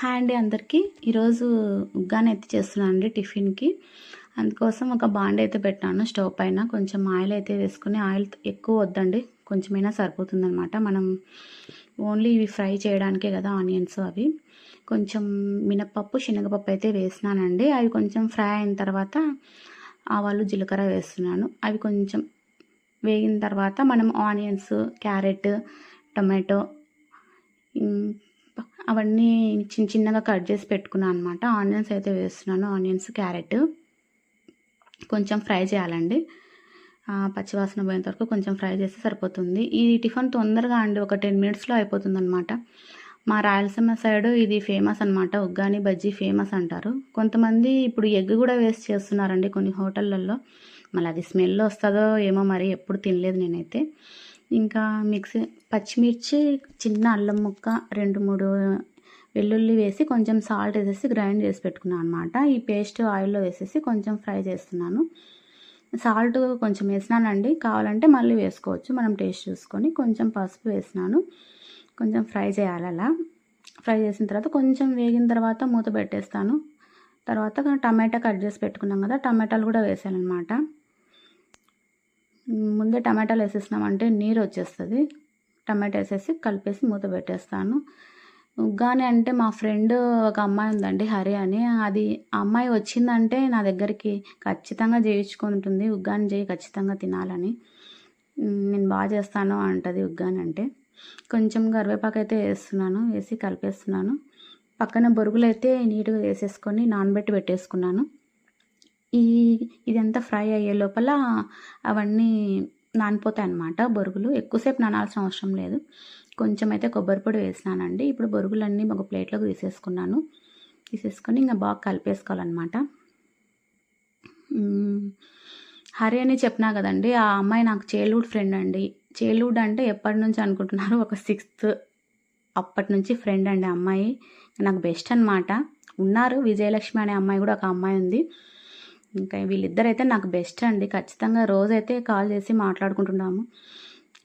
Hi అండి అందరికీ. ఈరోజు ఉగ్గాని అయితే చేస్తున్నాను అండి టిఫిన్కి. అందుకోసం ఒక బాండ్ అయితే పెట్టాను స్టవ్ పైన. కొంచెం ఆయిల్ అయితే వేసుకుని ఆయిల్ ఎక్కువ వద్దండి కొంచెమైనా సరిపోతుందనమాట. మనం ఓన్లీ ఇవి ఫ్రై చేయడానికే కదా ఆనియన్స్ అవి. కొంచెం మినప్పప్పు శనగపప్పు అయితే వేసినానండి. అవి కొంచెం ఫ్రై అయిన తర్వాత ఆవాలు జీలకర్ర వేస్తున్నాను. అవి కొంచెం వేగిన తర్వాత మనం ఆనియన్స్ క్యారెట్ టొమాటో అవన్నీ చిన్న చిన్నగా కట్ చేసి పెట్టుకున్నాను అనమాట ఆనియన్స్ అయితే వేస్తున్నాను. Onions carrot. కొంచెం ఫ్రై చేయాలండి. పచ్చివాసన పోయేంత వరకు కొంచెం ఫ్రై చేస్తే సరిపోతుంది. ఈ టిఫిన్ తొందరగా అండి ఒక టెన్ మినిట్స్లో అయిపోతుంది అనమాట మా రాయలసీమ సైడ్ ఇది ఫేమస్ అనమాట ఉగ్గాని బజ్జీ ఫేమస్ అంటారు. కొంతమంది ఇప్పుడు ఎగ్ కూడా వేస్ట్ చేస్తున్నారండి కొన్ని హోటళ్ళల్లో. మళ్ళీ అది స్మెల్ వస్తుందో ఏమో మరి ఎప్పుడు తినలేదు నేనైతే. ఇంకా మిక్సీ పచ్చిమిర్చి చిన్న అల్లం ముక్క రెండు మూడు వెల్లుల్లి వేసి కొంచెం సాల్ట్ వేసేసి గ్రైండ్ చేసి పెట్టుకున్నాను అనమాట ఈ పేస్ట్ ఆయిల్లో వేసేసి కొంచెం ఫ్రై చేస్తున్నాను. సాల్ట్ కొంచెం వేసినానండి. కావాలంటే మళ్ళీ వేసుకోవచ్చు. మనం టేస్ట్ చూసుకొని కొంచెం పసుపు వేసినాను. కొంచెం ఫ్రై చేయాలి అలా. ఫ్రై చేసిన తర్వాత కొంచెం వేగిన తర్వాత మూత పెట్టేస్తాను. తర్వాత టమాటా కట్ చేసి పెట్టుకున్నాం కదా టమాటాలు కూడా వేసాను అనమాట ముందే టమాటాలు వేసేసినామంటే నీరు వచ్చేస్తుంది. టమాటా వేసేసి కలిపేసి మూత పెట్టేస్తాను. ఉగ్గాని అంటే మా ఫ్రెండ్ ఒక అమ్మాయి ఉందండి హరి అని. అది ఆ అమ్మాయి వచ్చిందంటే నా దగ్గరికి ఖచ్చితంగా చేయించుకుంటుంది ఉగ్గాని చేయి ఖచ్చితంగా తినాలని. నేను బాగా చేస్తాను అంటది ఉగ్గాని అంటే. కొంచెం కరివేపాకు అయితే వేస్తున్నాను వేసి కలిపేస్తున్నాను. పక్కన బొరుగులు అయితే నీట్గా వేసేసుకొని నానబెట్టి పెట్టేసుకున్నాను. ఈ ఇదంతా ఫ్రై అయ్యే లోపల అవన్నీ నానిపోతాయి అన్నమాట బొరుగులు. ఎక్కువసేపు నానాల్సిన అవసరం లేదు. కొంచెం అయితే కొబ్బరి పొడి వేసినానండి. ఇప్పుడు బొరుగులన్నీ ఒక ప్లేట్లోకి తీసేసుకున్నాను. తీసేసుకొని ఇంకా బాగా కలిపేసుకోవాలన్నమాట. హరి అని చెప్పినా కదండి ఆ అమ్మాయి నాకు చైల్డ్హుడ్ ఫ్రెండ్ అండి. చైల్డ్హుడ్ అంటే ఎప్పటి నుంచి అనుకుంటున్నారు ఒక సిక్స్త్ అప్పటి నుంచి ఫ్రెండ్ అండి అమ్మాయి. నాకు బెస్ట్ అనమాట ఉన్నారు విజయలక్ష్మి అనే అమ్మాయి కూడా ఒక అమ్మాయి ఉంది. ఇంకా వీళ్ళిద్దరైతే నాకు బెస్ట్ అండి. ఖచ్చితంగా రోజైతే కాల్ చేసి మాట్లాడుకుంటున్నాము.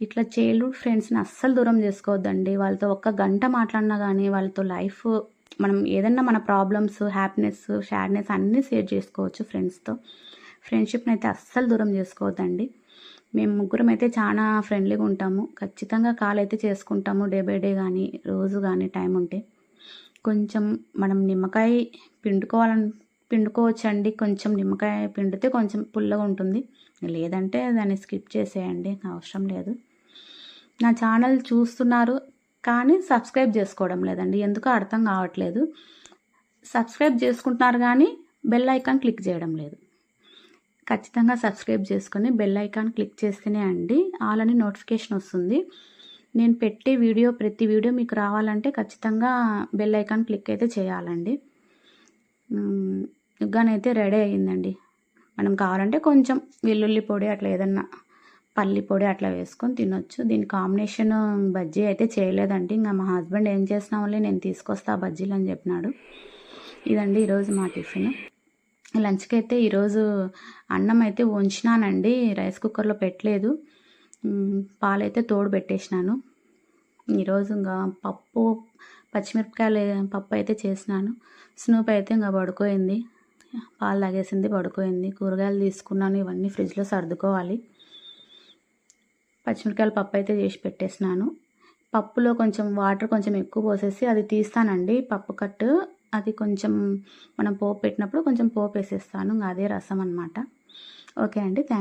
ఇట్లా చైల్డ్హుడ్ ఫ్రెండ్స్ని అస్సలు దూరం చేసుకోవద్దండి. వాళ్ళతో ఒక్క గంట మాట్లాడినా కానీ వాళ్ళతో లైఫ్ మనం ఏదన్నా మన ప్రాబ్లమ్స్ హ్యాపీనెస్ షాడ్నెస్ అన్నీ షేర్ చేసుకోవచ్చు ఫ్రెండ్స్తో ఫ్రెండ్షిప్ని అయితే అస్సలు దూరం చేసుకోవద్దండి. మేము ముగ్గురం అయితే చాలా ఫ్రెండ్లీగా ఉంటాము. ఖచ్చితంగా కాల్ అయితే చేసుకుంటాము డే బై డే కానీ రోజు కానీ టైం ఉంటే. కొంచెం మనం నిమ్మకాయ పిండుకోవాలని పిండుకోవచ్చండి. కొంచెం నిమ్మకాయ పిండితే కొంచెం పుల్లగా ఉంటుంది. లేదంటే దాన్ని స్కిప్ చేసేయండి. అవసరం లేదు. నా ఛానల్ చూస్తున్నారు కానీ సబ్స్క్రైబ్ చేసుకోవడం లేదండి. ఎందుకో అర్థం కావట్లేదు. సబ్స్క్రైబ్ చేసుకుంటున్నారు కానీ బెల్ ఐకాన్ క్లిక్ చేయడం లేదు. ఖచ్చితంగా సబ్స్క్రైబ్ చేసుకొని బెల్ ఐకాన్ క్లిక్ చేస్తేనే అండి ఆల్ అని నోటిఫికేషన్ వస్తుంది. నేను పెట్టే వీడియో ప్రతి వీడియో మీకు రావాలంటే ఖచ్చితంగా బెల్ ఐకాన్ క్లిక్ అయితే చేయాలండి. ఉగ్గానైతే రెడీ అయ్యిందండి. మనం కావాలంటే కొంచెం వెల్లుల్లి పొడి అట్లా ఏదన్నా పల్లి పొడి అట్లా వేసుకొని తినొచ్చు. దీని కాంబినేషన్ బజ్జీ అయితే చేయలేదండి. ఇంకా మా హస్బెండ్ ఏం చేసినామలే నేను తీసుకొస్తా బజ్జీలు అని చెప్పినాడు. ఇదండి ఈరోజు మా టిఫిన్. లంచ్కి అయితే ఈరోజు అన్నం అయితే ఉంచినానండి. రైస్ కుక్కర్లో పెట్టలేదు. పాలైతే తోడు పెట్టేసినాను. ఈరోజు ఇంకా పప్పు పచ్చిమిరపకాయలు పప్పు అయితే చేసినాను. స్నూప్ అయితే ఇంకా పడుకోయింది. పాలు తాగేసింది పడుకోయింది. కూరగాయలు తీసుకున్నాను ఇవన్నీ ఫ్రిడ్జ్లో సర్దుకోవాలి. పచ్చిమిరకాయల పప్పు అయితే చేసి పెట్టేసినాను. పప్పులో కొంచెం వాటర్ కొంచెం ఎక్కువ పోసేసి అది తీస్తానండి. పప్పు కట్టు అది కొంచెం మనం పోపు పెట్టినప్పుడు కొంచెం పోపు వేసేస్తాను. అదే రసం అనమాట ఓకే అండి థ్యాంక్